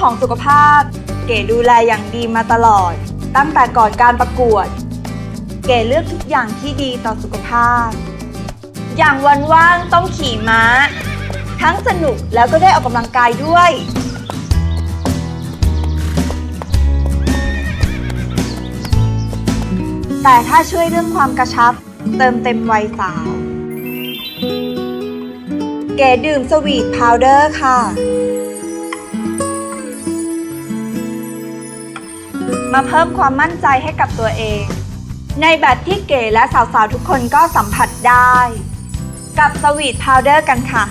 ของสุขภาพ เก๋ดูแลอย่างดีมาตลอด ตั้งแต่ก่อนการประกวด เก๋เลือกทุกอย่างที่ดีต่อสุขภาพ อย่างวันว่างต้องขี่ม้า ทั้งสนุกแล้วก็ได้ออกกำลังกายด้วย แต่ถ้าช่วยเรื่องความกระชับ เติมเต็มวัยสาว เก๋ดื่มสวีทพาวเดอร์ค่ะ มาเพิ่มความมั่นใจให้กับตัวเอง ในแบบที่เก๋และสาวๆ ทุกคนก็สัมผัสได้ กับสวีทพาวเดอร์กันค่ะ